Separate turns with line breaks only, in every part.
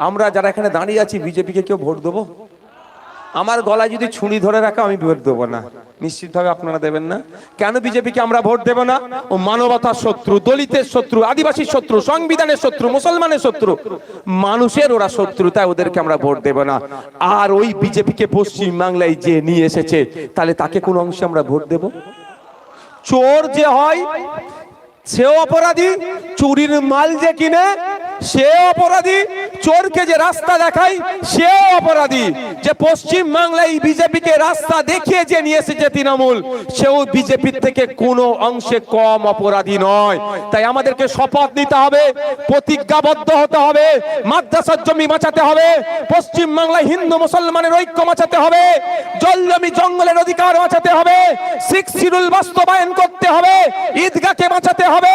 আমরা যারা এখানে দাঁড়িয়ে আছি, বিজেপিকে কেউ ভোট দেবো? আমার গলায় যদি ছুরি ধরে রাখা, আমি ভোট দেবো না। নিশ্চিতভাবে আপনারা দেবেন না। কেন বিজেপিকে আমরা ভোট দেব না? ও মানবতার শত্রু, দলিতের শত্রু, আদিবাসীর শত্রু, সংবিধানের শত্রু, মুসলমানের শত্রু। মানুষের ওরা শত্রু, তাই ওদেরকে আমরা ভোট দেব না। আর ওই বিজেপিকে পশ্চিম বাংলায় যে নিয়ে এসেছে, তাহলে তাকে কোন অংশে আমরা ভোট দেব? চোর যে হয়, সেও অপরাধী, চুরির মাল যে কিনে সেও অপরাধী চোরকে যে রাস্তা দেখায়, সেও অপরাধী। যে পশ্চিম বাংলায় বিজেপিকে রাস্তা দেখিয়ে যে নিয়ে এসেছে তৃণমূল, সেও বিজেপির থেকে কোনো অংশে কম অপরাধী নয়। তাই আমাদেরকে শপথ নিতে হবে, প্রতিজ্ঞাবদ্ধ হতে হবে, মাদ্রাসার জমি বাঁচাতে হবে, পশ্চিম বাংলায় হিন্দু মুসলমানের ঐক্য বাঁচাতে হবে জল জমি জঙ্গলের অধিকার বাঁচাতে হবে সিক্স শিডিউল বাস্তবায়ন করতে হবে, ঈদগাহকে বাঁচাতে হবে,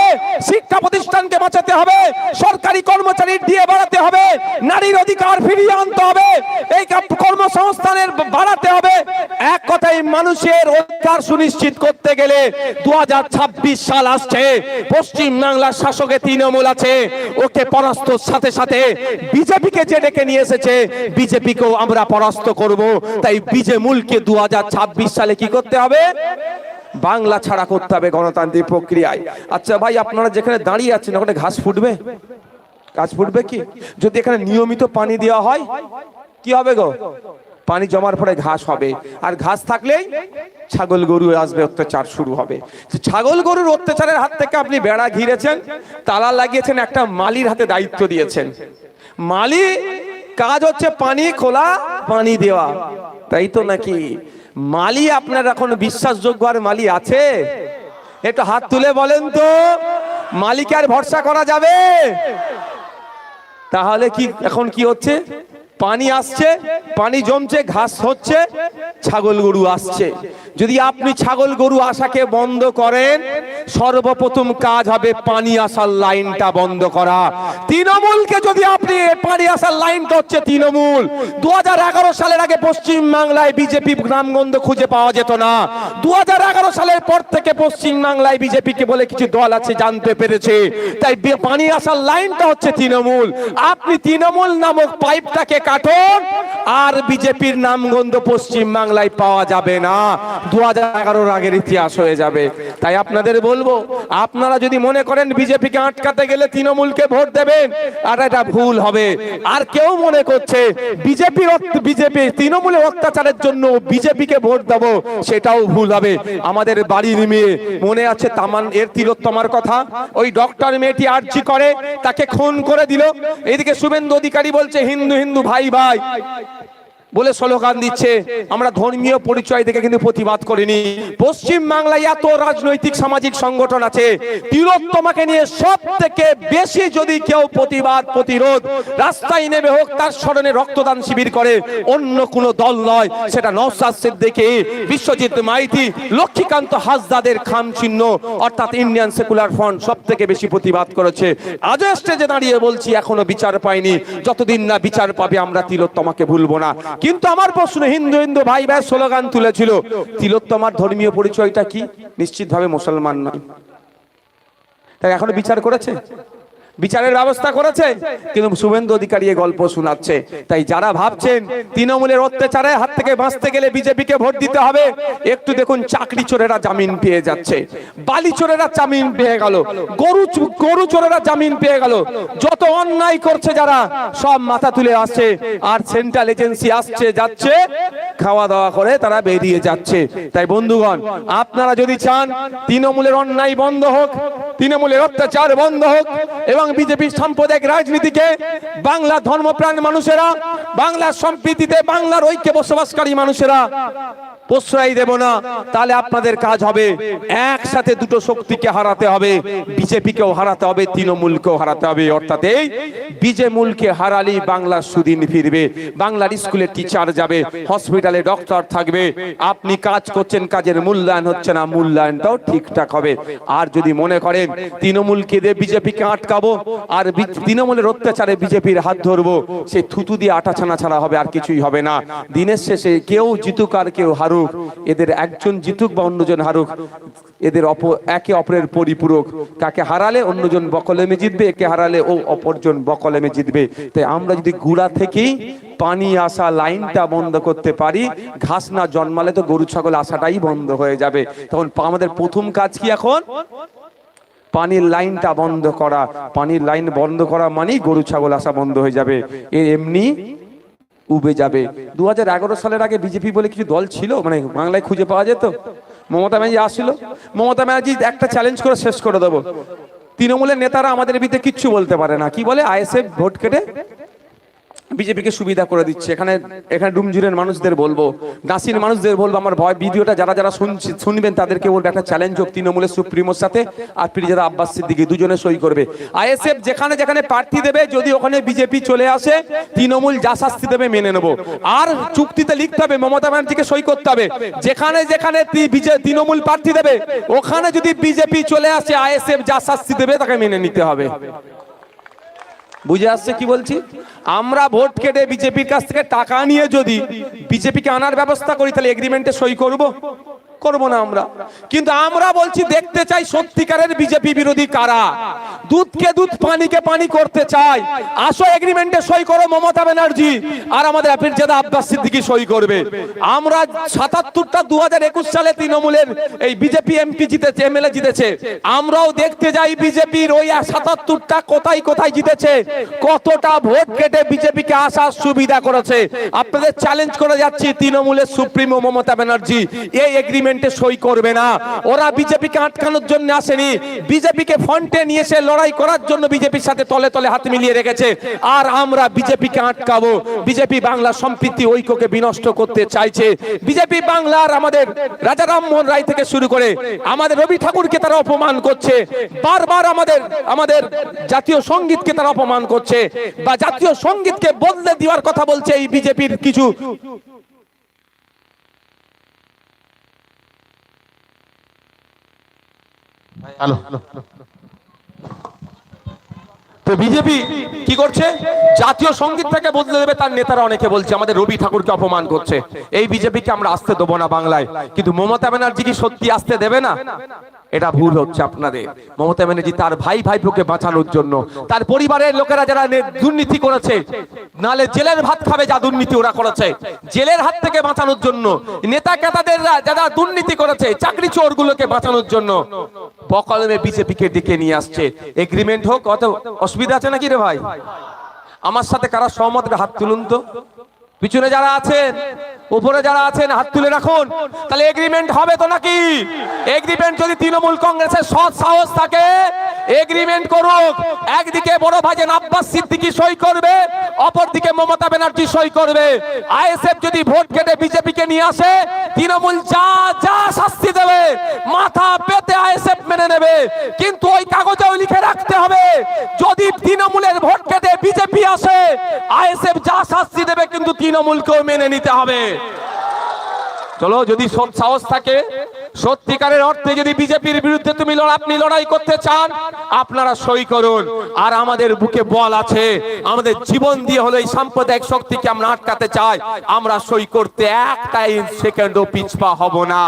শিক্ষা প্রতিষ্ঠানকে বাঁচাতে হবে, সরকারি কর্মচারী দিয়ে বাড়াতে হবে। নারীর অধিকার ফিরিয়ে আনতে হবে। এই কর্মসংস্থানের বাড়াতে হবে। এক কথায় মানুষের অধিকার সুনিশ্চিত করতে গেলে দুহাজার ছাব্বিশ সাল আসছে। পশ্চিম বাংলার শাসকে তৃণমূল আছে। ওকে পরাস্তর সাথে সাথে বিজেপিকে যে ডেকে নিয়ে এসেছে, বিজেপিকেও আমরা পরাস্ত করব। তাই বিজে বিজেমূলকে দু সালে কি করতে হবে? বাংলা ছাড়া করতে হবে গণতান্ত্রিক প্রক্রিয়ায়। আচ্ছা ভাই, আপনারা যেখানে দাঁড়িয়ে আছেন, ওখানে ঘাস ফুটবে? গাছ ফুটবে কি? যদি এখানে নিয়মিত পানি দেওয়া হয়, কি হবে গো? পানি জমার পরে ঘাস হবে। আর ঘাস থাকলেই ছাগল গরু আসবে, অত্যাচার শুরু হবে। ছাগল গরুর অত্যাচারের হাত থেকে আপনি বেড়া ঘিরেছেন, তালা লাগিয়েছেন, একটা মালির হাতে দায়িত্ব দিয়েছেন। মালি, কাজ হচ্ছে পানি খোলা, পানি দেওয়া। তাই তো নাকি? মালি আপনার এখন বিশ্বাসযোগ্য আর মালি আছে? একটু হাত তুলে বলেন তো, মালিকে আর ভরসা করা যাবে? তাহলে কি এখন কি হচ্ছে? পানি আসছে পানি জমছে ঘাস হচ্ছে ছাগল গরু আসছে। যদি আপনি ছাগল গরু আসাকে বন্ধ করেন, সর্বপ্রথম কাজ হবে পানি আসার লাইনটা বন্ধ করা। তৃণমূলকে যদি আপনি পানি আসার লাইনটা হচ্ছে তৃণমূল, দু সালের আগে পশ্চিম বাংলায় বিজেপি নামগন্ধ খুঁজে পাওয়া যেত না। দু সালের পর থেকে পশ্চিম বাংলায় বিজেপিকে বলে কিছু দল আছে, জানতে পেরেছে। তাই পানি আসার লাইনটা হচ্ছে তৃণমূল। আপনি তৃণমূল নামক পাইপটাকে কাটুন, আর বিজেপির নামগন্ধ পশ্চিম বাংলায় পাওয়া যাবে না। দু হাজার আগের ইতিহাস হয়ে যাবে। তাই আপনাদের বলব, আপনারা যদি মনে করেন বিজেপিকে আটকাতে গেলে তৃণমূলকে ভোট দেবেন, আর এটা ভুল হবে। আর কেউ মনে করছে বিজেপি বিজেপি তৃণমূলের অত্যাচারের জন্য বিজেপিকে ভোট দেবো, সেটাও ভুল হবে। আমাদের বাড়ির মেয়ে, মনে আছে তামান এর তিলোত্তমার কথা? ওই ডক্টর মেয়েটি আর্জি করে, তাকে খুন করে দিল। এদিকে শুভেন্দু অধিকারী বলছে, হিন্দু হিন্দু, ভাই ভাই। বলে স্লোগান দিচ্ছে, আমরা ধর্মীয় পরিচয় থেকে কিন্তু প্রতিবাদ করিনি। পশ্চিম বাংলায় এত রাজনৈতিক সামাজিক সংগঠন আছে, তিলোত্তমাকে নিয়ে সব থেকে বেশি যদি কেউ প্রতিবাদ, প্রতিরোধ, রাস্তায় নেমে হোক, তার স্মরণে রক্তদান শিবির করে, অন্য কোনো দল নয়। সেটা নওসাদ সিদ্দিকী, বিশ্বজিৎ মাইতি, লক্ষ্মীকান্ত হাসদাদের খাম চিহ্ন, অর্থাৎ ইন্ডিয়ান সেকুলার ফ্রন্ট সব থেকে বেশি প্রতিবাদ করেছে। আজও স্টেজে দাঁড়িয়ে বলছি, এখনও বিচার পাইনি। যতদিন না বিচার পাবে, আমরা তিলোত্তমাকে ভুলবো না। কিন্তু আমার প্রশ্ন হিন্দু হিন্দু ভাই ভাই স্লোগান তুলেছিল, তিলোত্তমার ধর্মীয় পরিচয়টা কি? নিশ্চিতভাবে মুসলমান নয়। তাই এখনও বিচার করেছে? বিচারের ব্যবস্থা করেছে। কিন্তু শুভেন্দু অধিকারী এ গল্প শোনাচ্ছে। তাই যারা ভাবছেন তৃণমূলের অত্যাচারের হাত থেকে বাঁচতে গেলে বিজেপিকে ভোট দিতে হবে, একটু দেখুন চাকরি চোরেরা জামিন পেয়ে যাচ্ছে। বালি চোরেরা জামিন পেয়ে গেল। গরু গরু চোরেরা জামিন পেয়ে গেল। যত অন্যায় করছে যারা, সব মাথা তুলে আসছে। আর সেন্ট্রাল এজেন্সি আসছে, যাচ্ছে খাওয়া দাওয়া করে তারা বেরিয়ে যাচ্ছে। তাই বন্ধুগণ, আপনারা যদি চান, তৃণমূলের অন্যায় বন্ধ হোক, তৃণমূলের অত্যাচার বন্ধ হোক, এবং বিজেপির সাম্প্রদায়িক রাজনীতিকে বাংলা ধর্মপ্রাণ মানুষেরা বাংলার সম্প্রীতিতে বাংলার ঐক্যে বসবাসকারী মানুষেরা প্রশ্রয় দেব না, তাহলে আপনাদের কাজ হবে। একসাথে দুটো শক্তিকে হারাতে হবে, বিজেপিকেও হারাতে হবে, তৃণমূলকেও হারাতে হবে। অর্থাৎ এই বিজেমূলকে হারালি বাংলার সুদিন ফিরবে, বাংলার স্কুলে টিচার যাবে হসপিটালে ডক্টর থাকবে। আপনি কাজ করছেন, কাজের মূল্যায়ন হচ্ছে না, মূল্যায়নটাও ঠিকঠাক হবে। আর যদি মনে করেন, তৃণমূলকে দিয়ে বিজেপিকে আটকাবো, আর তৃণমূলের অত্যাচারে বিজেপির হাত ধরবো সেই থুতু দিয়ে আটা ছানা ছাড়া হবে, আর কিছুই হবে না। দিনের শেষে কেউ জিতুক আর কেউ হারুক। হারুক, এদের একজন জিতুক বা অন্যজন হারুক, এদের অপ, একে অপরের পরিপূরক, কাকে হারালে অন্যজন বকলেমে জিতবে, একে হারালে ও অপরজন বকলেমে জিতবে। তাই আমরা যদি গুড়া থেকেই পানি আসা লাইনটা বন্ধ করতে পারি, ঘাস না জন্মালে তো গরু, ছাগল আসাটাই বন্ধ হয়ে যাবে। তখন আমাদের প্রথম কাজ কি এখন? পানির লাইনটা বন্ধ করা। পানির লাইন বন্ধ করা মানেই গরু, ছাগল আসা বন্ধ হয়ে যাবে। এ এমনি উবে যাবে। দু হাজার এগারো সালের আগে বিজেপি বলে কিছু দল ছিল মানে বাংলায় খুঁজে পাওয়া যেত, মমতা ব্যানার্জি আসছিল মমতা ব্যানার্জি একটা চ্যালেঞ্জ করে শেষ করে দেবো। তৃণমূলের নেতারা আমাদের বিরুদ্ধে কিচ্ছু বলতে পারে না। কি বলে? আইএসএফ ভোট কেটে বিজেপিকে সুবিধা করে দিচ্ছে। এখানে এখানে ডুমজুরের মানুষদের বলব, নাসির মানুষদের বলব, আমার ভয় ভিডিওটা যারা যারা শুনবেন, তাদেরকে বলব, একটা চ্যালেঞ্জ হোক তৃণমূলের, সুপ্রিমোর সাথে, আর পিরিজাদা আব্বাস সিদ্দিকি, দুজনে সই করবে। আইএসএফ যেখানে যেখানে প্রার্থী দেবে, যদি ওখানে বিজেপি চলে আসে, তৃণমূল যা শাস্তি দেবে মেনে নেব। আর চুক্তিতে লিখতে হবে, মমতা ব্যানার্জিকে সই করতে হবে। যেখানে যেখানে তৃণমূল প্রার্থী দেবে, ওখানে যদি বিজেপি চলে আসে, আইএসএফ যা শাস্তি দেবে, তাকে মেনে নিতে হবে। বুঝে আসছে কি বলছি? আমরা ভোট কেটে বিজেপির কাছ থেকে টাকা নিয়ে যদি বিজেপিকে আনার ব্যবস্থা করি, তাহলে এগ্রিমেন্টে সই করব। করব না আমরা। কিন্তু আমরা বলছি, দেখতে চাই সত্যিকারের বিজেপি বিরোধী কারা। দুধকে দুধ, পানিকে পানি করতে চাই। আসো এগ্রিমেন্টে সই করো মমতা ব্যানার্জি। আর আমাদের অ্যাপির জেদা আব্বাস সিদ্দিকি সই করবে। আমরা সাতাত্তরটা দু হাজার একুশ সালে তৃণমূলের এই বিজেপি এমপি জিতেছে, এমএলএ জিতেছে। আমরাও দেখতে যাই বিজেপির ওই সাতাত্তরটা কোথায় কোথায় জিতেছে। কতটা ভোট কেটে বিজেপিকে আসার সুবিধা করেছে। আপনাদের চ্যালেঞ্জ করে যাচ্ছি তৃণমূলের সুপ্রিমো মমতা ব্যানার্জি। এই এগ্রিমেন্টে সই করবে না। ওরা বিজেপিকে আটকানোর জন্য আসেনি। বিজেপিকে ফ্রন্টে নিয়ে এসে লড়াই করার জন্য বিজেপির সাথে তলে তলে হাত মিলিয়ে রেখেছে। আর আমরা বিজেপিকে আটকাবো। বিজেপি বাংলা সম্প্রীতি ঐক্যকে বিনষ্ট করতে চাইছে। বিজেপি বাংলার আমাদের রাজা রামমোহন রায় থেকে শুরু করে আমাদের রবি ঠাকুরকে তারা অপমান করছে। বারবার আমাদের আমাদের জাতীয় সঙ্গীতকে তারা অপমান করছে। বা জাতীয় সঙ্গীতকে বদলে দেওয়ার কথা বলছে এই বিজেপির কিছু
হ্যালো।
তো বিজেপি কি করছে? জাতীয় সংগীত থেকে বদলে দেবে তার নেতারা অনেকে বলছে, আমাদের রবি ঠাকুরকে অপমান করছে। এই বিজেপিকে আমরা আসতে দেবো না বাংলায়। কিন্তু মমতা ব্যানার্জি কি সত্যি আসতে দেবে না? এটা ভুল হচ্ছে আপনাদের। মমতা ব্যানার্জি তার ভাই ভাইপোকে বাঁচানোর জন্য, তার পরিবারের লোকেরা যারা দুর্নীতি করেছে, নালে জেলের ভাত খাবে যা দুর্নীতি ওরা করেছে। জেলের হাত থেকে বাঁচানোর জন্য, নেতা কেতাদের যারা দুর্নীতি করেছে, চাকরি চোরগুলোকে বাঁচানোর জন্য বকলমে বিজেপিকে ডেকে নিয়ে আসছে। এগ্রিমেন্ট হোক, অত অসুবিধা আছে নাকি রে ভাই? আমার সাথে কারা সহমত? হাত তুলুন তো। পিছনে যারা আছেন, উপরে যারা আছেন, হাত তুলে রাখুন। তাহলে এগ্রিমেন্ট হবে তো নাকি? এগ্রিমেন্ট যদি তৃণমূল কংগ্রেসের সৎ সাহস থাকে এগ্রিমেন্ট করুক। একদিকে বড় ভাইজান আব্বাস সিদ্দিকি সই করবে, অপরদিকে মমতা ব্যানার্জি সই করবে। আইএসএফ যদি ভোট কেটে বিজেপিকে নিয়ে আসে, তৃণমূল যা যা শাস্তি দেবে, মাথা পেতে আইএসএফ মেনে নেবে। কিন্তু ওই কাগজেও লিখে রাখতে হবে, যদি তৃণমূলের ভোট কেটে বিজেপি আসে আইএসএফ যা শাস্তি দেবে কিন্তু তৃণমূলকেও মেনে নিতে হবে। চলো, যদি সাহস থাকে, সত্যিকারের অর্থে যদি বিজেপির বিরুদ্ধে তুমি আপনি লড়াই করতে চান, আপনারা সই করুন। আর আমাদের বুকে বল আছে, আমাদের জীবন দিয়ে হলো এই সাম্প্রদায়িক শক্তিকে আমরা আটকাতে চাই। আমরা সই করতে একটাই সেকেন্ডও পিছপা হব না।